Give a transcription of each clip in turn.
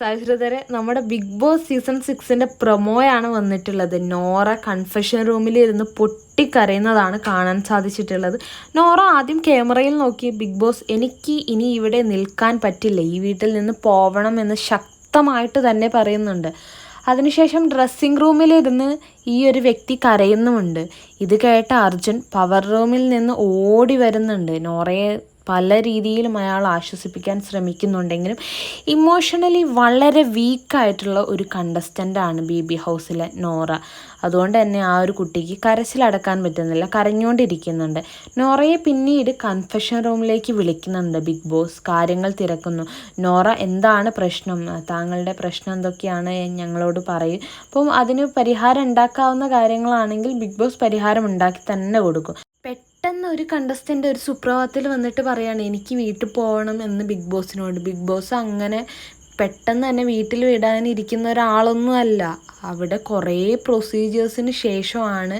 സൗഹൃദരെ നമ്മുടെ big Boss season സിക്സിന്റെ പ്രൊമോയാണ് വന്നിട്ടുള്ളത്. നോറ കൺഫെഷൻ റൂമിൽ ഇരുന്ന് പൊട്ടിക്കരയുന്നതാണ് കാണാൻ സാധിച്ചിട്ടുള്ളത്. നോറ ആദ്യം ക്യാമറയിൽ നോക്കി ബിഗ് ബോസ് എനിക്ക് ഇനി ഇവിടെ നിൽക്കാൻ പറ്റില്ല. ഈ വീട്ടിൽ നിന്ന് പോവണം എന്ന് ശക്തമായിട്ട് തന്നെ പറയുന്നുണ്ട്. അതിനുശേഷം ഡ്രസ്സിംഗ് റൂമിലിരുന്ന് ഈ ഒരു വ്യക്തി കരയുന്നുമുണ്ട്. ഇത് കേട്ട അർജുൻ പവർ റൂമിൽ നിന്ന് ഓടി വരുന്നുണ്ട്. നോറയെ പല രീതിയിലും അയാൾ ആശ്വസിപ്പിക്കാൻ ശ്രമിക്കുന്നുണ്ടെങ്കിലും ഇമോഷണലി വളരെ വീക്കായിട്ടുള്ള ഒരു കണ്ടസ്റ്റന്റാണ് ബി ബി ഹൗസിലെ നോറ. അതുകൊണ്ട് തന്നെ ആ ഒരു കുട്ടിക്ക് കരച്ചിലടക്കാൻ പറ്റുന്നില്ല. കരഞ്ഞുകൊണ്ടിരിക്കുന്നുണ്ട്. നോറയെ പിന്നീട് കൺഫെഷൻ റൂമിലേക്ക് വിളിക്കുന്നുണ്ട് ബിഗ് ബോസ് കാര്യങ്ങൾ തിരക്കുന്നു. നോറ എന്താണ് പ്രശ്നം? താങ്കളുടെ പ്രശ്നം എന്തൊക്കെയാണ്? ഞങ്ങളോട് പറയും. അപ്പം അതിന് പരിഹാരം ഉണ്ടാക്കാവുന്ന കാര്യങ്ങളാണെങ്കിൽ ബിഗ് ബോസ് പരിഹാരം ഉണ്ടാക്കി തന്നെ കൊടുക്കും. ഒരു കണ്ടസ്റ്റന്റ് ഒരു സുപ്രഭാതത്തിൽ വന്നിട്ട് പറയാണ് എനിക്ക് വീട്ടിൽ പോകണം എന്ന് ബിഗ് ബോസിനോട്. ബിഗ് ബോസ് അങ്ങനെ പെട്ടെന്ന് തന്നെ വീട്ടിൽ വിടാനിരിക്കുന്ന ഒരാളൊന്നും അല്ല. അവിടെ കുറേ പ്രൊസീജിയേഴ്സിന് ശേഷമാണ്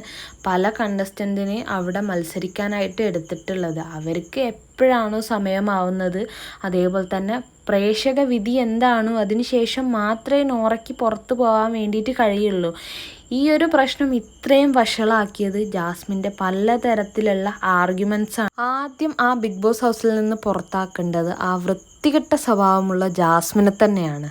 പല കണ്ടസ്റ്റന്റിനെ അവിടെ മത്സരിക്കാനായിട്ട് എടുത്തിട്ടുള്ളത്. അവർക്ക് എപ്പോഴാണോ സമയമാവുന്നത് അതേപോലെ തന്നെ പ്രേക്ഷക വിധി എന്താണോ അതിന് ശേഷം മാത്രമേ നോറയ്ക്ക് പുറത്ത് പോകാൻ വേണ്ടിയിട്ട് കഴിയുള്ളൂ. ഈ ഒരു പ്രശ്നം ഇത്രയും വഷളാക്കിയത് ജാസ്മിന്റെ പലതരത്തിലുള്ള ആർഗ്യുമെന്റ്സ് ആണ്. ആദ്യം ആ ബിഗ് ബോസ് ഹൗസിൽ നിന്ന് പുറത്താക്കേണ്ടത് ആ വൃത്തികെട്ട സ്വഭാവമുള്ള ജാസ്മിനെ തന്നെയാണ്.